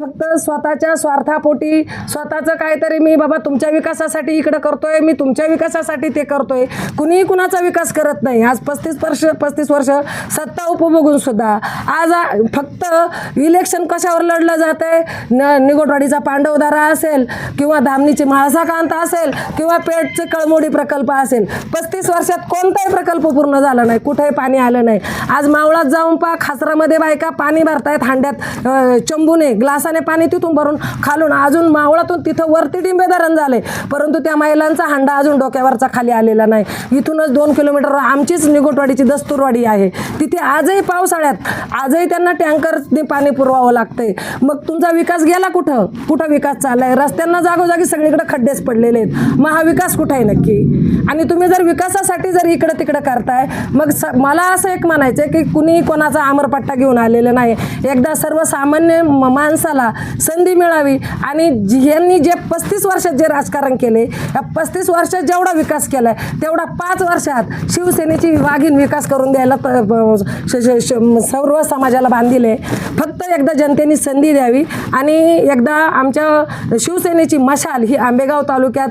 फक्त स्वतःच्या स्वार्थापोटी स्वतःचं काहीतरी मी बाबा तुमच्या विकासासाठी इकडं करतोय मी तुमच्या विकासासाठी ते करतोय. कुणीही कुणाचा विकास करत नाही. आज पस्तीस वर्ष पस्तीस वर्ष सत्ता उपभोगून सुद्धा. आज फक्त इलेक्शन कशावर लढलं जात आहे न निगोटवाडीचा पांडवदारा असेल किंवा धामणीची म्हाळसाकांत असेल किंवा पेठचे कळमोडी प्रकल्प असेल. पस्तीस वर्षात कोणताही प्रकल्प पूर्ण झाला नाही. कुठेही पाणी आलं नाही. आज मावळात जाऊन पा खासरामध्ये बायका पाणी भरतायत हांड्यात. चंबूने ग्लास पावसाने पाणी तिथून भरून खालून अजून मावळातून तिथं वरती डिंबे धरण झाले. परंतु त्या महिलांचा हांडा अजून डोक्यावरचा खाली आलेला नाही. इथूनच दोन किलोमीटर आमचीच निगोटवाडीची दस्तूरवाडी आहे. तिथे आजही पावसाळ्यात आजही त्यांना टँकरने पाणी पुरवावं लागतंय. मग तुमचा विकास गेला कुठं? कुठं विकास चाललाय? रस्त्यांना जागोजागी सगळीकडे खड्डेच पडलेले आहेत. मग हा विकास कुठं आहे नक्की? आणि तुम्ही जर विकासासाठी जर इकडं तिकडं करताय मग स मला असं एक म्हणायचं आहे की कुणी कोणाचा आमरपट्टा घेऊन आलेला नाही. एकदा सर्वसामान्य माणसाला माणसाला संधी मिळावी. आणि जी- यांनी जे पस्तीस वर्षात जे राजकारण केले या पस्तीस वर्षात जेवढा विकास केलाय तेवढा पाच वर्षात शिवसेनेची वाघीण विकास करून द्यायला श- सर्व समाजाला बांधिले फक्त एकदा जनतेने संधी द्यावी आणि एकदा आमच्या शिवसेनेची मशाल ही आंबेगाव तालुक्यात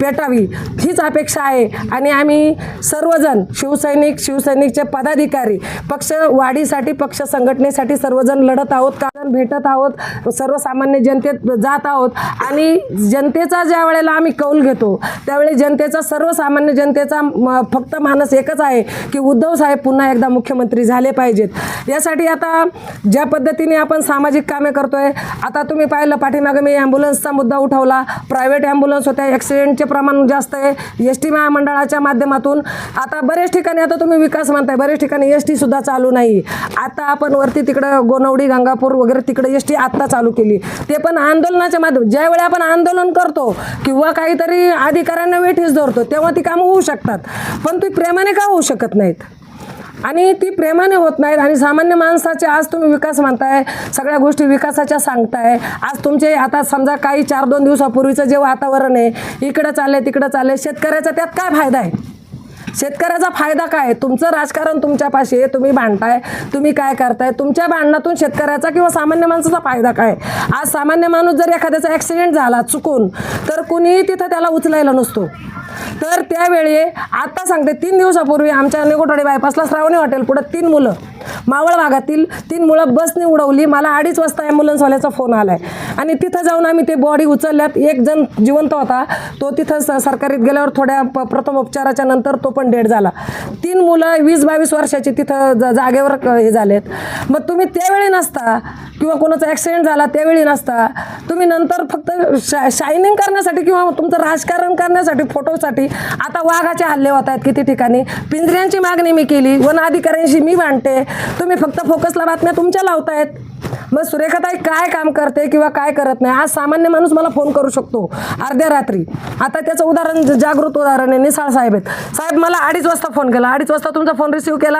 पेटावी हीच अपेक्षा आहे. आणि आम्ही सर्वजण शिवसैनिक शिवसैनिकचे पदाधिकारी पक्ष वाढीसाठी पक्ष संघटनेसाठी सर्वजण लढत आहोत. कारण भेटत आहोत सर्वसामान्य जनतेत जात आहोत आणि जनतेचा ज्या वेळेला आम्ही कौल घेतो त्यावेळी जनतेचा सर्वसामान्य जनतेचा म- फक्त मानस एकच आहे की उद्धव साहेब पुन्हा एकदा मुख्यमंत्री झाले पाहिजेत. यासाठी आता ज्या पद्धतीने आपण सामाजिक कामे करतोय आता तुम्ही पाहिलं पाठीमागं मी ॲम्ब्युलन्सचा मुद्दा उठवला. प्रायव्हेट ॲम्ब्युलन्स होत्या ॲक्सिडेंटचे प्रमाण जास्त आहे. एस टी महामंडळाच्या माध्यमातून आता बरेच ठिकाणी आता तुम्ही विकास म्हणताय बरेच ठिकाणी एस सुद्धा चालू नाही. आता आपण वरती तिकडं गोनवडी गंगापूर वगैरे तिकडे एस टी आत्ता चालू केली. ते पण आंदोलनाच्या माध्यम ज्यावेळी आपण आंदोलन करतो किंवा काहीतरी अधिकाऱ्यांना वेठीस धरतो तेव्हा ती कामं होऊ शकतात. पण ती प्रेमाने का होऊ शकत नाहीत? आणि ती प्रेमाने होत नाहीत आणि सामान्य माणसाचे आज तुम्ही विकास म्हणताय सगळ्या गोष्टी विकासाच्या सांगताय. आज तुमचे आता समजा काही चार दोन दिवसापूर्वीचं जे वातावरण आहे इकडं चालले तिकडं चालले शेतकऱ्याचा त्यात काय फायदा आहे? शेतकऱ्याचा फायदा काय तुमचं राजकारण तुमच्यापाशी आहे तुम्ही भांडताय तुम्ही काय करताय? तुमच्या भांडणातून शेतकऱ्याचा किंवा सामान्य माणसाचा फायदा काय आज सामान्य माणूस जर एखाद्याचा ॲक्सिडेंट झाला चुकून तर कुणीही तिथं त्याला उचलायला नसतो. तर त्यावेळी आता सांगते तीन दिवसापूर्वी आमच्या निकोटवाडी बायपासला श्रावणी हॉटेल पुढं तीन मुलं. मावळ भागातील तीन मुलं बसने उडवली. मला अडीच वाजता ॲम्ब्युलन्सवाल्याचा फोन आला आहे आणि तिथं जाऊन आम्ही ते बॉडी उचलल्यात. एक जण जिवंत होता. तो तिथं स सरकारीत गेल्यावर थोड्या प प्रथम उपचाराच्या नंतर तो पण डेड झाला. तीन मुलं वीस बावीस वर्षाची तिथं ज जागेवर हे झालेत. मग तुम्ही त्यावेळी नसता किंवा कोणाचा ॲक्सिडेंट झाला त्यावेळी नसता. तुम्ही नंतर फक्त शा शायनिंग करण्यासाठी किंवा तुमचं राजकारण करण्यासाठी फोटोसाठी आता वाघाचे हल्ले होत आहेत किती ठिकाणी. पिंजऱ्यांची मागणी मी केली वन अधिकाऱ्यांशी मी मांडते तुम्ही फक्त फोकसला बातम्या तुमच्या लावतायत. मग सुरेखाताई काय काम करते किंवा काय करत नाही? आज सामान्य माणूस मला फोन करू शकतो. अर्ध्या रात्री. आता त्याचं उदाहरण जागृत उदाहरण आहे निसाळ साहेब आहेत. साहेब मला अडीच वाजता फोन केला. अडीच वाजता तुमचा फोन रिसिव्ह केला?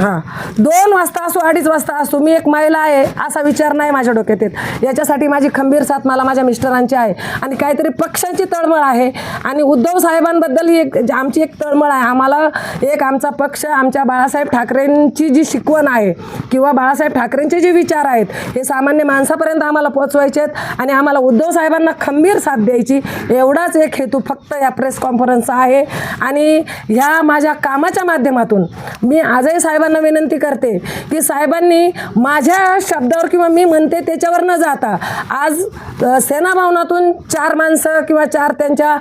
हां दोन वाजता असो अडीच वाजता असो मी एक महिला आहे असा विचार नाही माझ्या डोक्यात येत. याच्यासाठी माझी खंबीर साथ मला माझ्या मिस्टरांची आहे. आणि काहीतरी पक्षांची तळमळ आहे. आणि उद्धव साहेबांबद्दल ही एक आमची एक तळमळ आहे. आम्हाला एक आमचा पक्ष आमच्या बाळासाहेब ठाकरेंची जी शिकवण आहे किंवा बाळासाहेब ठाकरेंचे जे विचार आहेत हे सामान्य माणसापर्यंत आम्हाला पोचवायचे आहेत. आणि आम्हाला उद्धव साहेबांना खंबीर साथ द्यायची एवढाच एक हेतू फक्त या प्रेस कॉन्फरन्सचा आहे. आणि ह्या माझ्या कामाच्या माध्यमातून मी आजही साहेबांना विनंती करते की साहेबांनी माझ्या शब्दावर किंवा मी म्हणते त्याच्यावर न जाता आज अ, सेना भवनातून चार माणसं किंवा चार त्यांच्या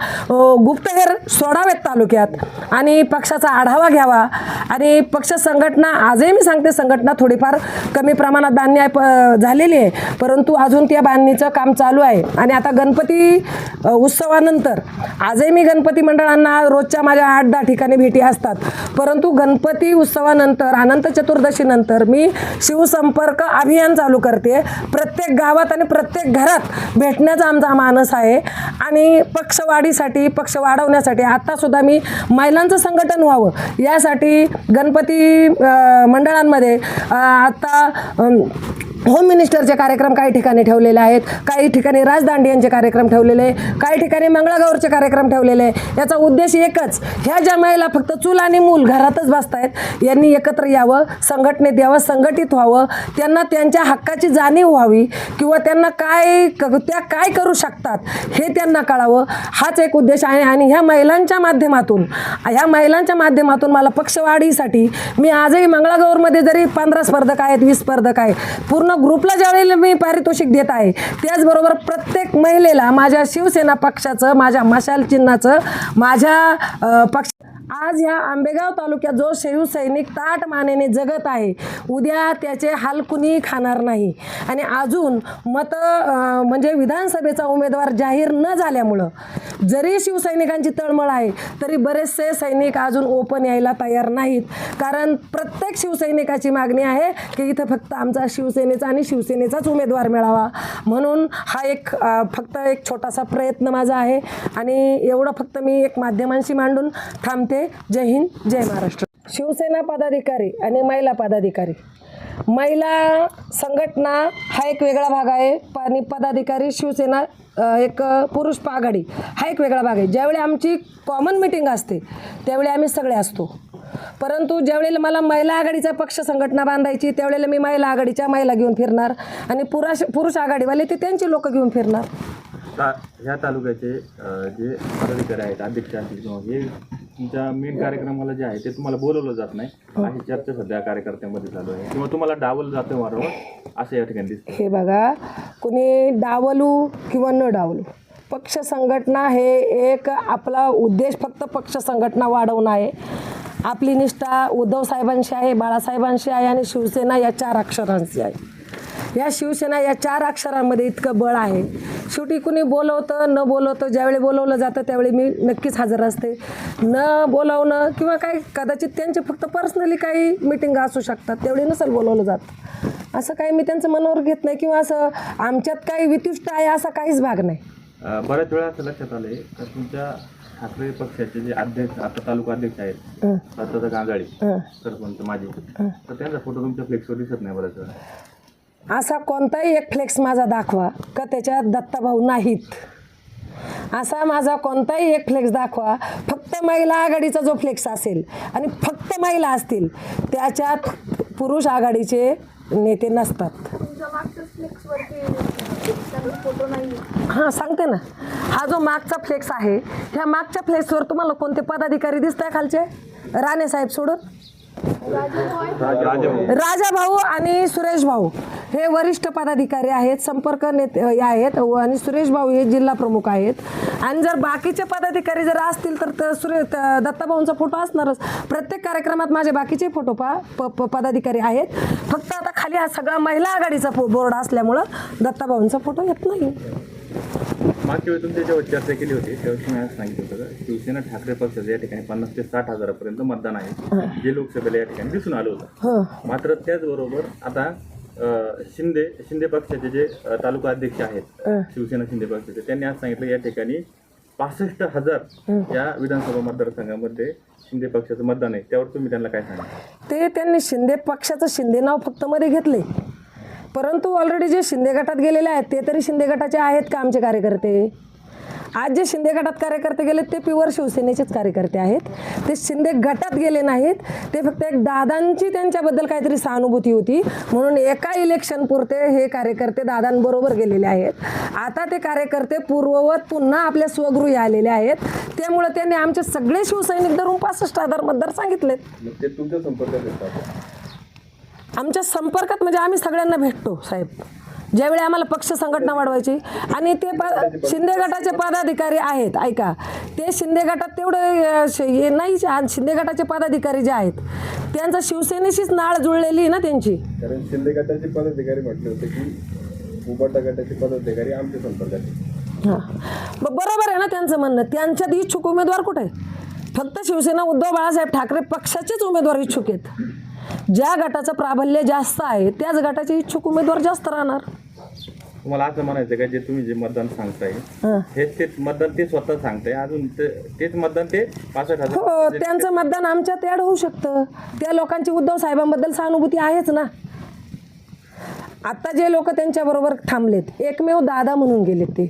गुप्तहेर सोडावेत तालुक्यात आणि पक्षाचा आढावा घ्यावा आणि पक्ष संघटना आजही मी सांगते संघटना थोडीफार कमी प्रमाणात बांधणी आहे प- झालेली आहे. परंतु अजून त्या बांधणीचं काम चालू आहे. आणि आता गणपती उत्सवानंतर आजही मी गणपती मंडळांना रोजच्या माझ्या आठ दहा ठिकाणी भेटी असतात. परंतु गणपती उत्सवानंतर अनंत चतुर्दशीनंतर मी शिवसंपर्क अभियान चालू करते. प्रत्येक गावात आणि प्रत्येक घरात भेटण्याचा आमचा मानस आहे. आणि पक्षवाढीसाठी पक्ष वाढवण्यासाठी आत्तासुद्धा मी महिलांचं संघटन व्हावं. यासाठी गणपती मंडळांमध्ये आत्ता होम मिनिस्टरचे कार्यक्रम काही ठिकाणी ठेवलेले आहेत. काही ठिकाणी राजदांडी यांचे कार्यक्रम ठेवलेले आहे काही ठिकाणी मंगळागौरचे कार्यक्रम ठेवलेले आहे याचा उद्देश एकच ह्या ज्या महिला फक्त चूल आणि मूल घरातच बसतायत यांनी एकत्र यावं संघटनेत यावं संघटित व्हावं त्यांना त्यांच्या हक्काची जाणीव व्हावी किंवा त्यांना काय क- त्या काय करू शकतात हे त्यांना कळावं. हाच एक उद्देश आहे आणि ह्या महिलांच्या माध्यमातून ह्या महिलांच्या माध्यमातून मला पक्षवाढीसाठी मी आजही मंगळागौरमध्ये जरी पंधरा स्पर्धक आहेत वीस स्पर्धक आहे पूर्ण ग्रुपला ज्यावेळेला मी पारितोषिक देत आहे त्याचबरोबर प्रत्येक महिलेला माझ्या शिवसेना पक्षाचं माझ्या मशाल चिन्हाचं माझ्या पक्ष आज ह्या आंबेगाव तालुक्यात जो शिवसैनिक ताट मानेने जगत आहे उद्या त्याचे हाल कुणी खाणार नाही. आणि अजून मत म्हणजे विधानसभेचा उमेदवार जाहीर न झाल्यामुळं जरी शिवसैनिकांची तळमळ आहे तरी बरेचसे सैनिक अजून ओपन यायला तयार नाहीत. कारण प्रत्येक शिवसैनिकाची मागणी आहे की इथं फक्त आमचा शिवसेनेचा आणि शिवसेनेचाच उमेदवार मिळावा. म्हणून हा एक फक्त एक छोटासा प्रयत्न माझा आहे. आणि एवढं फक्त मी एक माध्यमांशी मांडून थांबते. जय हिंद जय महाराष्ट्र. शिवसेना पदाधिकारी आणि महिला पदाधिकारी. महिला संघटना हा एक वेगळा भाग आहे. आणि पदाधिकारी शिवसेना एक पुरुष आघाडी हा एक वेगळा भाग आहे. ज्यावेळी आमची कॉमन मिटिंग असते त्यावेळी आम्ही सगळे असतो. परंतु ज्यावेळेला मला महिला आघाडीचा पक्ष संघटना बांधायची त्यावेळेला मी महिला आघाडीच्या महिला घेऊन फिरणार आणि पुरुष पुरुष आघाडीवाले ते त्यांचे लोक घेऊन फिरणार. ह्या तालुक्याचे जे पदाधिकारी आहेत अध्यक्ष हे तुमच्या मेन कार्यक्रमाला जे आहे ते तुम्हाला बोलवलं जात नाही. अशी चर्चा सध्या कार्यकर्त्यांमध्ये चालू आहे. किंवा तुम्हाला डावलं जातं वारंवार असं या ठिकाणी दिसतं. हे बघा कुणी डावलू किंवा न डावलू पक्ष संघटना हे एक आपला उद्देश फक्त पक्ष संघटना वाढवणं आहे. आपली निष्ठा उद्धव साहेबांशी आहे बाळासाहेबांशी आहे आणि शिवसेना या चार अक्षरांची आहे. या शिवसेना या चार अक्षरांमध्ये इतकं बळ आहे. शेवटी कुणी बोलवतं न बोलवतं ज्यावेळी बोलवलं जातं त्यावेळी मी नक्कीच हजर असते. न बोलावणं किंवा काही कदाचित त्यांचे फक्त पर्सनली काही मिटिंग असू शकतात त्यावेळी नसेल बोलवलं जात. असं काही मी त्यांचं मनावर घेत नाही किंवा असं आमच्यात काही वितुष्ट आहे असा काहीच भाग नाही. बऱ्याच वेळा असं लक्षात आलंय का तुमच्या ठाकरे पक्षाचे जे अध्यक्ष आता तालुका अध्यक्ष आहेत दत्ताचा गांगाडी हं. सरपंच माझे तर त्यांचा फोटो तुमच्या फ्लेक्सवर दिसत नाही बऱ्याच वेळा. असा कोणताही एक फ्लेक्स माझा दाखवा का त्याच्यात दत्ताभाऊ नाहीत. असा माझा कोणताही एक फ्लेक्स दाखवा फक्त महिला आघाडीचा जो फ्लेक्स असेल आणि फक्त महिला असतील त्याच्यात पुरुष आघाडीचे नेते नसतात. हां सांगते ना. हा जो मागचा फ्लेक्स आहे ह्या मागच्या फ्लेक्सवर तुम्हाला कोणते पदाधिकारी दिसत आहे खालचे? राणे साहेब सोडून. राजा भाऊ आणि सुरेश भाऊ. हे वरिष्ठ पदाधिकारी आहेत संपर्क नेते आहेत आणि सुरेश भाऊ हे जिल्हा प्रमुख आहेत. आणि जर बाकीचे पदाधिकारी जर असतील तर सुरे दत्ताभाऊंचा फोटो असणारच. प्रत्येक कार्यक्रमात माझे बाकीचे फोटो पा पदाधिकारी आहेत. फक्त आता खाली हा सगळा महिला आघाडीचा फो बोर्ड असल्यामुळं दत्ताभाऊंचा फोटो येत नाही. मागच्या वेळी तुमच्या जेव्हा चर्चा केली होती तुम्ही असं सांगितलं होतं शिवसेना ठाकरे पक्षाचं या ठिकाणी पन्नास ते साठ हजारापर्यंत मतदान आहे. जे लोकसभेला या ठिकाणी दिसून आलं होतं. मात्र त्याचबरोबर आता शिंदे शिंदे पक्षाचे जे तालुका अध्यक्ष आहेत शिवसेना शिंदे पक्षाचे त्यांनी आज सांगितलं या ठिकाणी पासष्ट हजार या विधानसभा मतदारसंघामध्ये शिंदे पक्षाचं मतदान आहे. त्यावर तुम्ही त्यांना काय सांगा? ते त्यांनी शिंदे पक्षाचं शिंदे नाव फक्त मध्ये घेतले. परंतु ऑलरेडी जे शिंदे गटात गेलेले आहेत ते तरी शिंदे गटाचे आहेत का आमचे कार्यकर्ते? आज जे शिंदे गटात कार्यकर्ते गेले ते प्युअर शिवसेनेचेच कार्यकर्ते आहेत. ते शिंदे गटात गेले नाहीत. ते फक्त एक दादांची त्यांच्याबद्दल काहीतरी सहानुभूती होती. म्हणून एका इलेक्शन पुरते हे कार्यकर्ते दादांबरोबर गेलेले आहेत. आता ते कार्यकर्ते पूर्ववत पुन्हा आपल्या स्वगृही आलेले आहेत. त्यामुळे त्यांनी आमचे सगळे शिवसैनिक धरून पासष्ट हजार मतदार सांगितलेत. मग ते तुमच्या संपर्कात येतात. आमच्या संपर्कात म्हणजे आम्ही सगळ्यांना भेटतो साहेब. ज्यावेळी आम्हाला पक्ष संघटना वाढवायची आणि ते प शिंदे गटाचे पदाधिकारी आहेत ऐका. ते शिंदे गटात तेवढे हे नाही शिंदे गटाचे पदाधिकारी जे आहेत त्यांचा शिवसेनेशीच नाळ जुळलेली आहे ना त्यांची. कारण शिंदे गटाचे पदाधिकारी म्हटले होते की उबाटा गटाचे पदाधिकारी आमच्या संपर्कात. हां. बरोबर आहे ना त्यांचं म्हणणं. त्यांच्यात इच्छुक उमेदवार कुठे फक्त शिवसेना उद्धव बाळासाहेब ठाकरे पक्षाचेच उमेदवार इच्छुक आहेत. ज्या गटाचं प्राबल्य जास्त आहे त्याच गटाचे इच्छुक उमेदवार जास्त राहणार. तुम्हाला असं म्हणायचं का जे तुम्ही जे मतदान सांगताय हां. हेच तेच मतदान ते स्वतः सांगताय. अजून ते- तेच मतदान ते पासष्ट हो हजार त्यांचं मतदान आमच्यात ॲड होऊ शकतं. त्या लोकांची उद्धव साहेबांबद्दल सहानुभूती आहेच ना. आता जे लोक त्यांच्याबरोबर थांबलेत एकमेव दादा म्हणून गेलेत ते.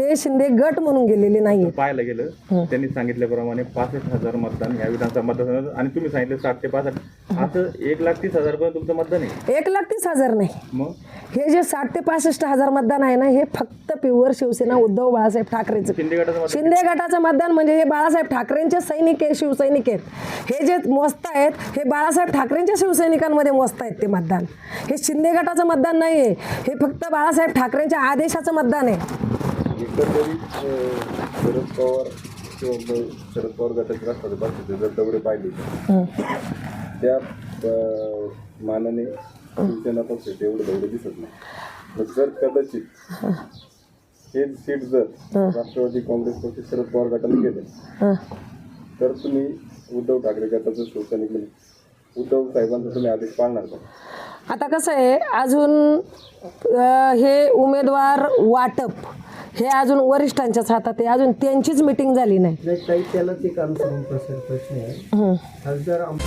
ते शिंदे गट म्हणून गेलेले नाही पाहायला गेलं त्यांनी सांगितल्याप्रमाणे पासष्ट हजार मतदान या विधानसभा मतदारसंघात आणि तुम्ही सांगितलं साठ ते पासष्ट असं एक लाख तीस हजार पर्यंत तुमचं मतदान आहे. एक लाख तीस हजार नाही. मग? हे जे साठ ते पासष्ट हजार मतदान आहे ना हे फक्त प्युअर शिवसेना उद्धव बाळासाहेब ठाकरेचं. शिंदे गटाचं मतदान. शिंदे गटाचं मतदान म्हणजे हे बाळासाहेब ठाकरेंचे सैनिक आहे शिवसैनिक आहेत. हे जे मोजत आहेत हे बाळासाहेब ठाकरेंच्या शिवसैनिकांमध्ये मोजत आहेत ते मतदान. हे शिंदे गटाचं मतदान नाही आहे हे फक्त बाळासाहेब ठाकरेंच्या आदेशाचं मतदान आहे. एकंदरीत शरद पवार किंवा मग शरद पवार गटाचे राष्ट्रवादी पक्षाचे जर दौरे पाहिले त्या अं, मानाने शिवसेना पक्षाचे एवढे दौरे दिसत नाही. मग जर कदाचित हे. सीट जर राष्ट्रवादी काँग्रेस पक्ष शरद पवार गटाने गेले. तर तुम्ही उद्धव ठाकरे गटाचं शिवसैनिक म्हणून उद्धव साहेबांचा तुम्ही आदेश पाळणार का? आता कसं आहे अजून अं, हे उमेदवार वाटप हे अजून वरिष्ठांच्याच हातात आहे. अजून त्यांचीच मिटिंग झाली नाही. नाही ताई त्यालाच एक अनुसरून प्रश्न प्रश्न आहे. खासदार आम-